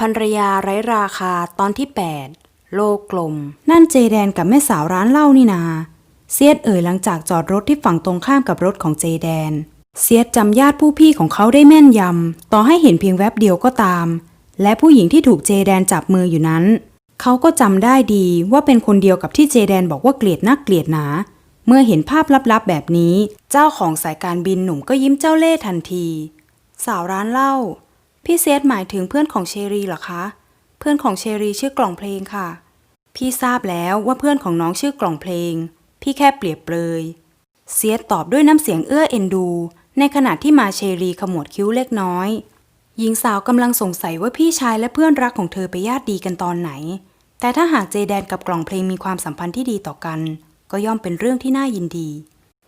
ภรรยาไร้ราคาตอนที่ 8 โลกกลม นั่นเจแดนกับแม่สาวร้านเหล้านี่นา เซียดเอ่ยหลังจากจอดรถที่ฝั่งตรงข้ามกับรถของเจแดน เซียดจำญาติผู้พี่ของเขาได้แม่นยำ ต่อให้เห็นเพียงแวบเดียวก็ตาม และผู้หญิงที่ถูกเจแดนจับมืออยู่นั้น เขาก็จำได้ดีว่าเป็นคนเดียวกับที่เจแดนบอกว่าเกลียดนักเกลียดหนา เมื่อเห็นภาพลับๆแบบนี้ เจ้าของสายการบินหนุ่มก็ยิ้มเจ้าเล่ห์ทันที สาวร้านเหล้า พี่เซธหมายถึงเพื่อนของเชอรีเหรอคะ เพื่อนของเชอรีชื่อกล่องเพลงค่ะ พี่ทราบแล้วว่าเพื่อนของน้องชื่อกล่องเพลง พี่แค่เปรียบเปรยเซียตอบด้วยน้ำเสียงเอื้อเอ็นดู ในขณะที่มาเชอรีขมวดคิ้วเล็กน้อย หญิงสาวกำลังสงสัยว่าพี่ชายและเพื่อนรักของเธอไปญาติดีกันตอนไหน แต่ถ้าหากเจแดนกับกล่องเพลงมีความสัมพันธ์ที่ดีต่อกัน ก็ย่อมเป็นเรื่องที่น่ายินดี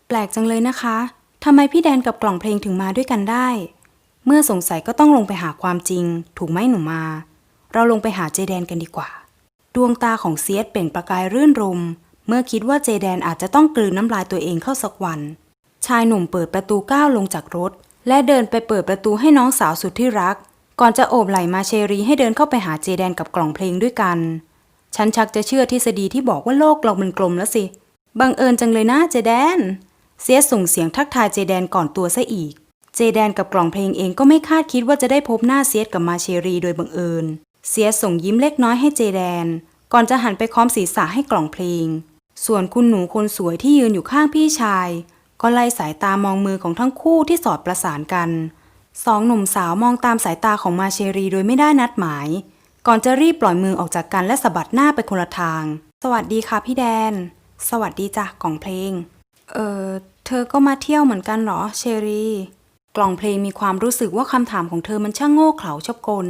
แปลกจังเลยนะคะทำไมพี่แดนกับกล่องเพลงถึงมาด้วยกันได้ เมื่อสงสัยก็ต้องลงไปหาความจริง ถูกไหมหนูมา เราลงไปหาเจแดนกันดีกว่า ดวงตาของเซียสเปล่งประกายรื่นรม เมื่อคิดว่าเจแดนอาจจะต้องกลืนน้ำลายตัวเองเข้าสักวัน ชายหนุ่มเปิดประตูก้าวลงจากรถ และเดินไปเปิดประตูให้น้องสาวสุดที่รัก ก่อนจะโอบไหล่มาเชรีให้เดินเข้าไปหาเจแดนกับกล่องเพลงด้วยกัน ฉันชักจะเชื่อทฤษฎีที่บอกว่าโลกเรามันกลมแล้วสิ บังเอิญจังเลยนะเจแดนเสียส่งเสียงทักทายเจแดนก่อนตัวซะอีก เจแดนกับกล่องเพลงเองก็ไม่คาดคิดว่าจะได้พบหน้าเซียสกับมาเชรีโดยบังเอิญเสียสส่งยิ้มเล็กน้อยให้เจแดน ก่อนจะหันไปค้อมศีรษะให้กล่องเพลง ส่วนคุณหนูคนสวยที่ยืนอยู่ข้างพี่ชาย ก็ไล่สายตามองมือของทั้งคู่ที่สอดประสานกัน สองหนุ่มสาวมองตามสายตาของมาเชรีโดยไม่ได้นัดหมาย ก่อนจะรีบปล่อยมือออกจากกันและสะบัดหน้าไปคนละทาง สวัสดีค่ะพี่แดน สวัสดีจ้ะกล่องเพลง เออเธอก็มาเที่ยวเหมือนกันเหรอเชรี กล่องเพลงมีความรู้สึกว่าคำถามของเธอมันช่างโง่เขลาชอบกล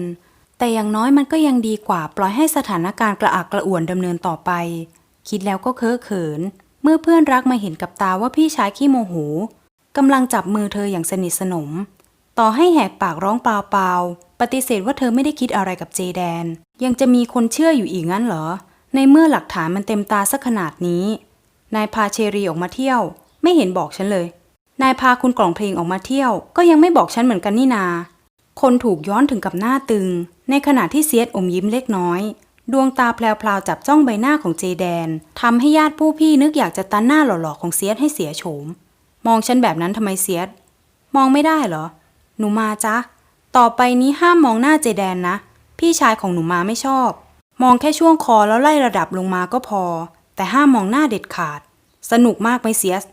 แต่อย่างน้อยมันก็ยังดีกว่าปล่อยให้สถานการณ์กระอักกระอ่วนดำเนินต่อไป คิดแล้วก็เคอะเขิน เมื่อเพื่อนรักมาเห็นกับตาว่าพี่ชายขี้โมโหกำลังจับมือเธออย่างสนิทสนม ต่อให้แหกปากร้องเปล่าๆปฏิเสธว่าเธอไม่ได้คิดอะไรกับเจแดน ยังจะมีคนเชื่ออยู่อีกงั้นเหรอ ในเมื่อหลักฐานมันเต็มตาสักขนาดนี้ นายพาเชรีออกมาเที่ยว ไม่เห็นบอกฉันเลย นายพาคุณกล่องเพลงออกมาเที่ยว ก็ยังไม่บอกฉันเหมือนกันนี่นา คนถูกย้อนถึงกับหน้าตึง ในขณะที่เซียดอมยิ้มเล็กน้อย ดวงตาแพลวๆจับจ้องใบหน้าของเจแดนทำให้ญาติผู้พี่นึกอยากจะตันหน้าหล่อๆของเซียดให้เสียโฉม มองฉันแบบนั้นทำไมเซียด มองไม่ได้เหรอ หนูมาจ๊ะต่อไปนี้ห้ามมองหน้าเจแดนนะ พี่ชายของหนูมาไม่ชอบ มองแค่ช่วงคอแล้วไล่ระดับลงมาก็พอ แต่ห้ามมองหน้าเด็ดขาด สนุกมากไหมเซียส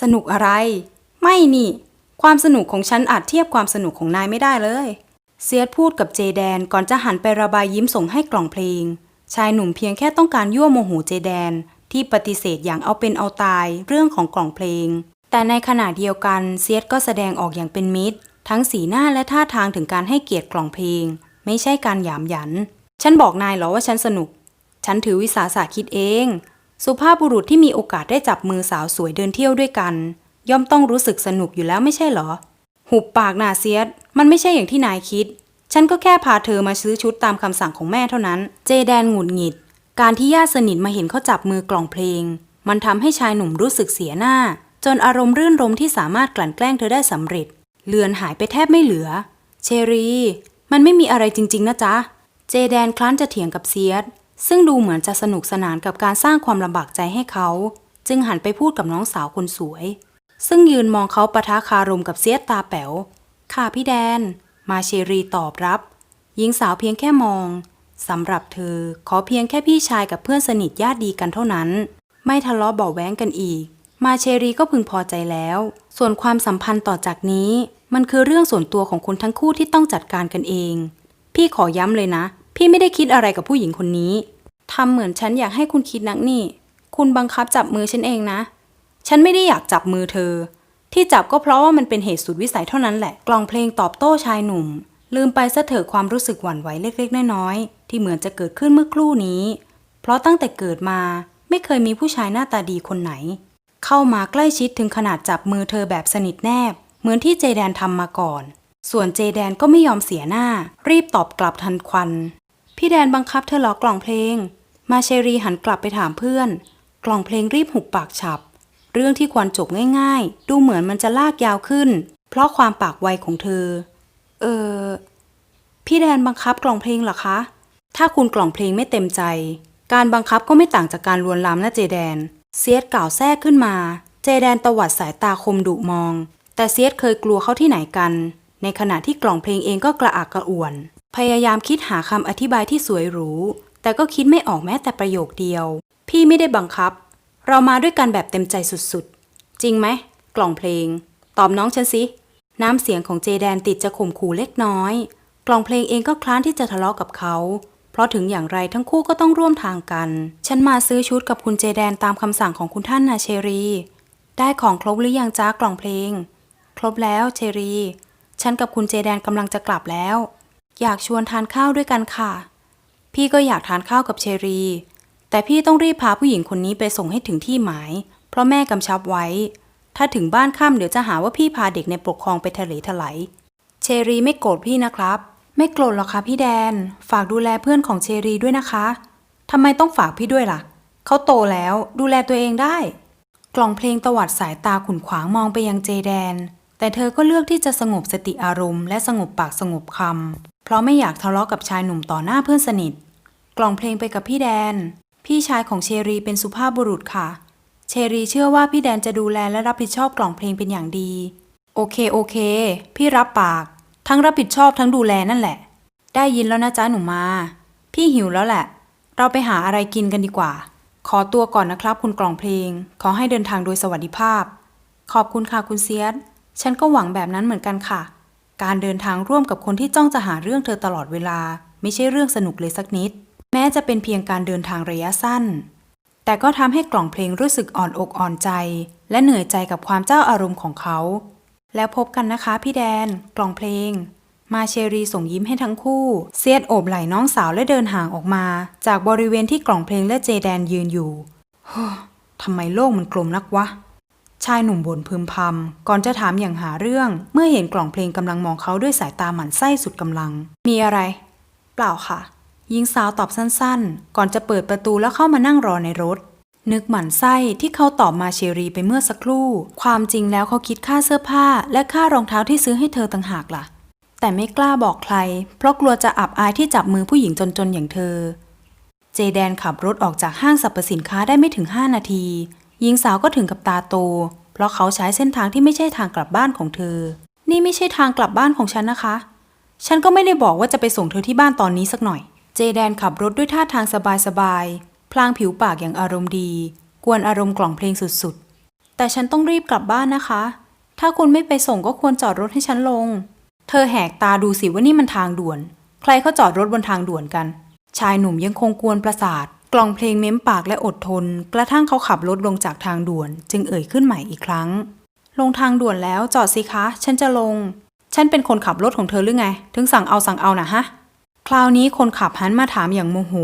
สนุกอะไร ไม่นี่ ความสนุกของฉันอาจเทียบความสนุกของนายไม่ได้เลย เซียสพูดกับเจแดนก่อนจะหันไประบายยิ้มส่งให้กล่องเพลง ชายหนุ่มเพียงแค่ต้องการยั่วโมโหเจแดน ที่ปฏิเสธอย่างเอาเป็นเอาตายเรื่องของกล่องเพลง แต่ในขณะเดียวกันเซียสก็แสดงออกอย่างเป็นมิตร ทั้งสีหน้าและท่าทางถึงการให้เกียรติกล่องเพลง ไม่ใช่การหยามหยัน ฉันบอกนายเหรอว่าฉันสนุก ฉันถือวิสาสะคิดเอง สุภาพบุรุษที่มีโอกาสได้จับมือสาวสวยเดินเที่ยวด้วยกัน ย่อมต้องรู้สึกสนุกอยู่แล้วไม่ใช่เหรอ หุบปากนาเซียสมันไม่ใช่อย่างที่นายคิด ฉันก็แค่พาเธอมาซื้อชุดตามคำสั่งของแม่เท่านั้น เจแดนหงุดหงิด การที่ญาติสนิทมาเห็นเขาจับมือกล่องเพลง มันทำให้ชายหนุ่มรู้สึกเสียหน้า จนอารมณ์รื่นรมที่สามารถกลั่นแกล้งเธอได้สำเร็จ เลือนหายไปแทบไม่เหลือ เชรี มันไม่มีอะไรจริง ๆ นะจ๊ะ เจแดนคลั้นจะเถียงกับเซียสซึ่งดูเหมือนจะสนุกสนานกับการสร้างความลำบากใจให้เขา จึงหันไปพูดกับน้องสาวคนสวย ซึ่งยืนมองเขาปะทะคารมกับเซียตาแป๋ว ค่ะพี่แดน มาเชรีตอบรับ หญิงสาวเพียงแค่มองสำหรับเธอขอเพียงแค่พี่ชายกับเพื่อนสนิทญาติดีกันเท่านั้น ไม่ทะเลาะเบาแว้งกันอีก มาเชรีก็พึงพอใจแล้ว ส่วนความสัมพันธ์ต่อจากนี้ มันคือเรื่องส่วนตัวของคนทั้งคู่ที่ต้องจัดการกันเอง พี่ขอย้ำเลยนะ พี่ไม่ได้คิดอะไรกับผู้หญิงคนนี้ทำเหมือนฉันอยากให้คุณคิดนักนี่ คุณบังคับจับมือฉันเองนะ ฉันไม่ได้อยากจับมือเธอ ที่จับก็เพราะว่ามันเป็นเหตุสุดวิสัยเท่านั้นแหละ กล่องเพลงตอบโต้ชายหนุ่ม ลืมไปซะเถอะความรู้สึกหวั่นไหวเล็กๆน้อยๆที่เหมือนจะเกิดขึ้นเมื่อครู่นี้ เพราะตั้งแต่เกิดมาไม่เคยมีผู้ชายหน้าตาดีคนไหน เข้ามาใกล้ชิดถึงขนาดจับมือเธอแบบสนิทแนบ เหมือนที่เจแดนทำมาก่อน ส่วนเจแดนก็ไม่ยอมเสียหน้า รีบตอบกลับทันควัน พี่แดนบังคับเธอหรอกล่องเพลง มาเชรีหันกลับไปถามเพื่อน กล่องเพลงรีบหุบปากฉับ เรื่องที่ควรจบง่ายๆ ดูเหมือนมันจะลากยาวขึ้น เพราะความปากไวของเธอ เออ พี่แดนบังคับกล่องเพลงเหรอคะ ถ้าคุณกล่องเพลงไม่เต็มใจ การบังคับก็ไม่ต่างจากการลวนลามนะเจแดน เซียดกล่าวแทรกขึ้นมา เจแดนตวัดสายตาคมดุมอง แต่เซียดเคยกลัวเขาที่ไหนกัน ในขณะที่กล่องเพลงเองก็กระอักกระอ่วน พยายามคิดหาคำอธิบายที่สวยหรู แต่ก็คิดไม่ออกแม้แต่ประโยคเดียว พี่ไม่ได้บังคับ เรามาด้วยกันแบบเต็มใจสุดๆ จริงไหม กล่องเพลง ตอบน้องฉันสิ น้ำเสียงของเจแดนติดจะข่มขู่เล็กน้อย กล่องเพลงเองก็คล้านที่จะทะเลาะกับเขา เพราะถึงอย่างไรทั้งคู่ก็ต้องร่วมทางกัน ฉันมาซื้อชุดกับคุณเจแดนตามคำสั่งของคุณท่านนาเชรี ได้ของครบหรือยังจ้ากล่องเพลง ครบแล้วเชรี ฉันกับคุณเจแดนกำลังจะกลับแล้ว อยากชวนทานข้าวด้วยกันค่ะ พี่ก็อยากทานข้าวกับเชรี แต่พี่ต้องรีบพาผู้หญิงคนนี้ไปส่งให้ถึงที่หมาย เพราะแม่กำชับไว้ ถ้าถึงบ้านค่ำเดี๋ยวจะหาว่าพี่พาเด็กในปกครองไปทะเลถลายเชรีไม่โกรธพี่นะครับ ไม่โกรธหรอกค่ะพี่แดน ฝากดูแลเพื่อนของเชรีด้วยนะคะทำไมต้องฝากพี่ด้วยล่ะ เขาโตแล้วดูแลตัวเองได้ กล่องเพลงตวัดสายตาขุนขวางมองไปยังเจแดน แต่เธอก็เลือกที่จะสงบสติอารมณ์และสงบปากสงบคำเพราะไม่อยากทะเลาะกับชายหนุ่มต่อหน้าเพื่อนสนิท กล่องเพลงไปกับพี่แดน พี่ชายของเชรีเป็นสุภาพบุรุษค่ะ เชรีเชื่อว่าพี่แดนจะดูแลและรับผิดชอบกล่องเพลงเป็นอย่างดี โอเคโอเค พี่รับปาก ทั้งรับผิดชอบทั้งดูแลนั่นแหละ ได้ยินแล้วนะจ๊ะหนูมา พี่หิวแล้วแหละ เราไปหาอะไรกินกันดีกว่า ขอตัวก่อนนะครับคุณกล่องเพลง ขอให้เดินทางโดยสวัสดิภาพ ขอบคุณค่ะคุณเซียสฉันก็หวังแบบนั้นเหมือนกันค่ะ การเดินทางร่วมกับคนที่จ้องจะหาเรื่องเธอตลอดเวลา ไม่ใช่เรื่องสนุกเลยสักนิด แม้จะเป็นเพียงการเดินทางระยะสั้น แต่ก็ทำให้กล่องเพลงรู้สึกอ่อนอกอ่อนใจ และเหนื่อยใจกับความเจ้าอารมณ์ของเขา แล้วพบกันนะคะพี่แดน กล่องเพลง มาเชรีส่งยิ้มให้ทั้งคู่ เซียดโอบไหล่น้องสาวและเดินห่างออกมา จากบริเวณที่กล่องเพลงและเจแดนยืนอยู่ทำไมโลกมันกลมนักวะ ชายหนุ่มบ่นพึมพำก่อนจะถามอย่างหาเรื่อง เมื่อเห็นกล่องเพลงกำลังมองเขาด้วยสายตาหมันไส้สุดกำลัง มีอะไร เปล่าค่ะ หญิงสาวตอบสั้นๆ ก่อนจะเปิดประตูแล้วเข้ามานั่งรอในรถ นึกหมั่นไส้ที่เขาตอบมาเชรีไปเมื่อสักครู่ ความจริงแล้วเขาคิดค่าเสื้อผ้า และค่ารองเท้าที่ซื้อให้เธอต่างหากล่ะ แต่ไม่กล้าบอกใคร เพราะกลัวจะอับอายที่จับมือผู้หญิงจนๆอย่างเธอ เจแดนขับรถออกจากห้างสรรพสินค้าได้ไม่ถึง 5 นาที หญิงสาวก็ถึงกับตาโต เพราะเขาใช้เส้นทางที่ไม่ใช่ทางกลับบ้านของเธอ นี่ไม่ใช่ทางกลับบ้านของฉันนะคะ ฉันก็ไม่ได้บอกว่าจะไปส่งเธอที่บ้านตอนนี้สักหน่อย เจแดนขับรถด้วยท่าทางสบายๆ พลางผิวปากอย่างอารมณ์ดี กวนอารมณ์กล่องเพลงสุดๆ แต่ฉันต้องรีบกลับบ้านนะคะ ถ้าคุณไม่ไปส่งก็ควรจอดรถให้ฉันลง เธอแหกตาดูสิว่านี่มันทางด่วน ใครเขาจอดรถบนทางด่วนกัน ชายหนุ่มยังคงกวนประสาท กล่องเพลงเม้มปากและอดทน กระทั่งเขาขับรถลงจากทางด่วน จึงเอ่ยขึ้นใหม่อีกครั้ง ลงทางด่วนแล้วจอดสิคะ ฉันจะลง ฉันเป็นคนขับรถของเธอหรือไง ถึงสั่งเอาสั่งเอานะฮะ คราวนี้คนขับหันมาถามอย่างโมโห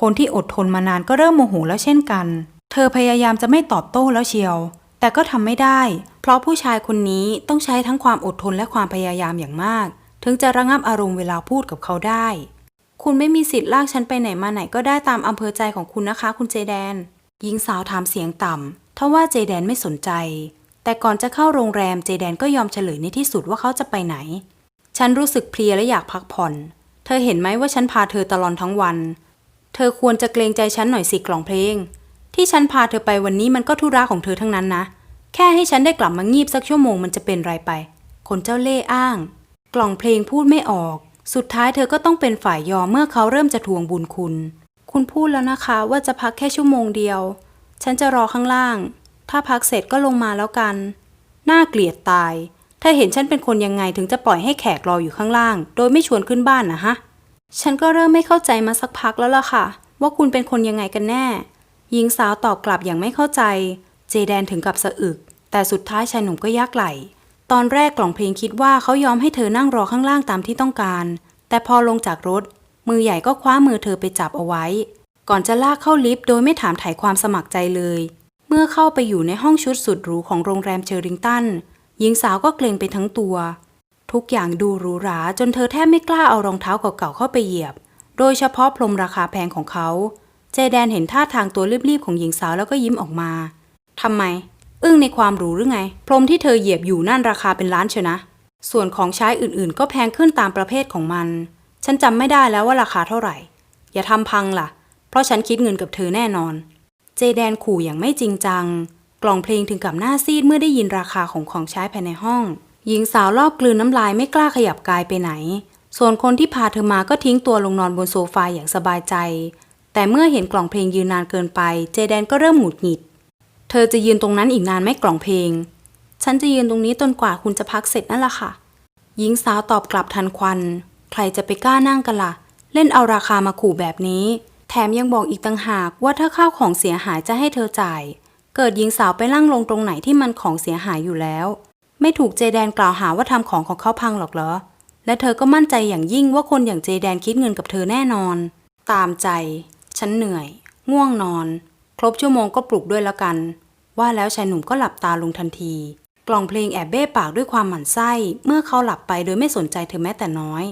คนที่อดทนมานานก็เริ่มโมโหแล้วเช่นกัน เธอพยายามจะไม่ตอบโต้แล้วเชียว แต่ก็ทำไม่ได้ เพราะผู้ชายคนนี้ต้องใช้ทั้งความอดทนและความพยายามอย่างมาก ถึงจะระงับอารมณ์เวลาพูดกับเขาได้ คุณไม่มีสิทธิ์ลากฉันไปไหนมาไหนก็ได้ตามอำเภอใจของคุณนะคะ คุณเจแดน หญิงสาวถามเสียงต่ำทว่าเจแดนไม่สนใจ แต่ก่อนจะเข้าโรงแรมเจแดนก็ยอมเฉลยในที่สุดว่าเขาจะไปไหน ฉันรู้สึกเพลียและอยากพักผ่อน เธอเห็นไหมว่าฉันพาเธอตลอดทั้งวัน เธอควรจะเกรงใจฉันหน่อยสิกล่องเพลง ที่ฉันพาเธอไปวันนี้มันก็ธุระของเธอทั้งนั้นนะ แค่ให้ฉันได้กลับมางีบสักชั่วโมงมันจะเป็นไรไป คนเจ้าเล่ห์อ้าง กล่องเพลงพูดไม่ออก สุดท้ายเธอก็ต้องเป็นฝ่ายยอมเมื่อเขาเริ่มจะทวงบุญคุณ คุณพูดแล้วนะคะว่าจะพักแค่ชั่วโมงเดียว ฉันจะรอข้างล่าง ถ้าพักเสร็จก็ลงมาแล้วกัน น่าเกลียดตาย ถ้าเห็นฉันเป็นคนยังไงถึงจะปล่อยให้แขกรออยู่ข้างล่าง โดยไม่ชวนขึ้นบ้านนะฮะ ฉันก็เริ่มไม่เข้าใจมาสักพักแล้วล่ะค่ะ ว่าคุณเป็นคนยังไงกันแน่ หญิงสาวตอบกลับอย่างไม่เข้าใจ เจแดนถึงกับสะอึก แต่สุดท้ายชายหนุ่มก็ยักไหล ตอนแรกกล่องเพลงคิดว่าเขายอมให้เธอนั่งรอข้างล่างตามที่ต้องการ แต่พอลงจากรถ มือใหญ่ก็คว้ามือเธอไปจับเอาไว้ ก่อนจะลากเข้าลิฟต์โดยไม่ถามถ่ายความสมัครใจเลย เมื่อเข้าไปอยู่ในห้องชุดสุดหรูของโรงแรมเชอริงตัน หญิงสาวก็เกรงไปทั้งตัว ทุกอย่างดูหรูหราจนเธอแทบไม่กล้าเอารองเท้าเก่าๆเข้าไปเหยียบ โดยเฉพาะพรมราคาแพงของเขา เจแดนเห็นท่าทางตัวรีบๆของหญิงสาวแล้วก็ยิ้มออกมาทำไม อึ้งในความหรูหรือไง พรมที่เธอเหยียบอยู่นั่นราคาเป็นล้านเชียนะ ส่วนของใช้อื่นๆ ก็แพงขึ้นตามประเภทของมัน ฉันจำไม่ได้แล้วว่าราคาเท่าไหร่ อย่าทำพังล่ะ เพราะฉันคิดเงินกับเธอแน่นอน เจแดนขู่อย่างไม่จริงจัง กล่องเพลงถึงกับหน้าซีดเมื่อได้ยินราคาของของใช้ภายในห้อง หญิงสาวรอบกลืนน้ำลายไม่กล้าขยับกายไปไหน ส่วนคนที่พาเธอมาก็ทิ้งตัวลงนอนบนโซฟาอย่างสบายใจ แต่เมื่อเห็นกล่องเพลงยืนนานเกินไป เจแดนก็เริ่มหงุดหงิด เธอจะยืนตรงนั้นอีกนานไหม่กล่องเพลง ฉันจะยืนตรงนี้จนกว่าคุณจะพักเสร็จนั่นแหละค่ะ หญิงสาวตอบกลับทันควัน ใครจะไปกล้านั่งกันล่ะ เล่นเอาราคามาขู่แบบนี้ แถมยังบอกอีกต่างหากว่าถ้าข้าวของเสียหายจะให้เธอจ่าย เกิดหญิงสาวไปลั่งลงตรงไหนที่มันของเสียหายอยู่แล้ว ไม่ถูกเจแดนกล่าวหาว่าทำของของเขาพังหรอกเหรอ และเธอก็มั่นใจอย่างยิ่งว่าคนอย่างเจแดนคิดเงินกับเธอแน่นอน ตามใจ ฉันเหนื่อย ง่วงนอน ครบชั่วโมงก็ปลุกด้วยแล้วกัน ว่าแล้วชายหนุ่มก็หลับตาลงทันที กล่องเพลงแอบเบ้ปากด้วยความหมั่นไส้ เมื่อเขาหลับไปโดยไม่สนใจเธอแม้แต่น้อย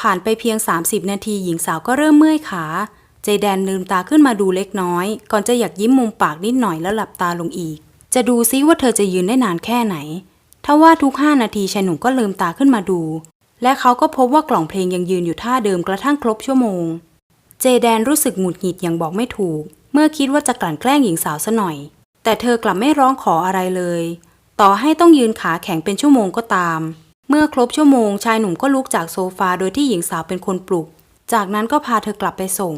ผ่านไปเพียง 30 นาทีหญิงสาวก็เริ่มเมื่อยขา เจแดนลืมตาขึ้นมาดูเล็กน้อย ก่อนจะอยากยิ้มมุมปากนิดหน่อยแล้วหลับตาลงอีก จะดูซิว่าเธอจะยืนได้นานแค่ไหนถ้าว่าทุก5นาทีชายหนุ่มก็ลืมตาขึ้นมาดู และเขาก็พบว่ากล่องเพลงยังยืนอยู่ท่าเดิมกระทั่งครบชั่วโมง เจแดนรู้สึกหงุดหงิดอย่างบอกไม่ถูก เมื่อคิดว่าจะกลั่นแกล้งหญิงสาวซะหน่อย แต่เธอกลับไม่ร้องขออะไรเลย ต่อให้ต้องยืนขาแข็งเป็นชั่วโมงก็ตาม เมื่อครบชั่วโมงชายหนุ่มก็ลุกจากโซฟาโดยที่หญิงสาวเป็นคนปลุก จากนั้นก็พาเธอกลับไปส่ง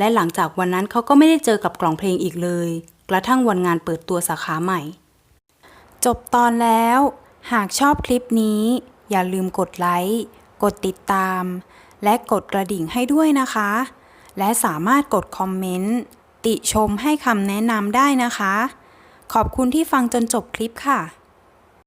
และหลังจากวันนั้นเขาก็ไม่ได้เจอกับกล่องเพลงอีกเลย กระทั่งวันงานเปิดตัวสาขาใหม่ จบตอนแล้ว หากชอบคลิปนี้ อย่าลืมกดไลค์ กดติดตาม และกดกระดิ่งให้ด้วยนะคะ และสามารถกดคอมเมนต์ ติชมให้คำแนะนำได้นะคะ ขอบคุณที่ฟังจนจบคลิปค่ะ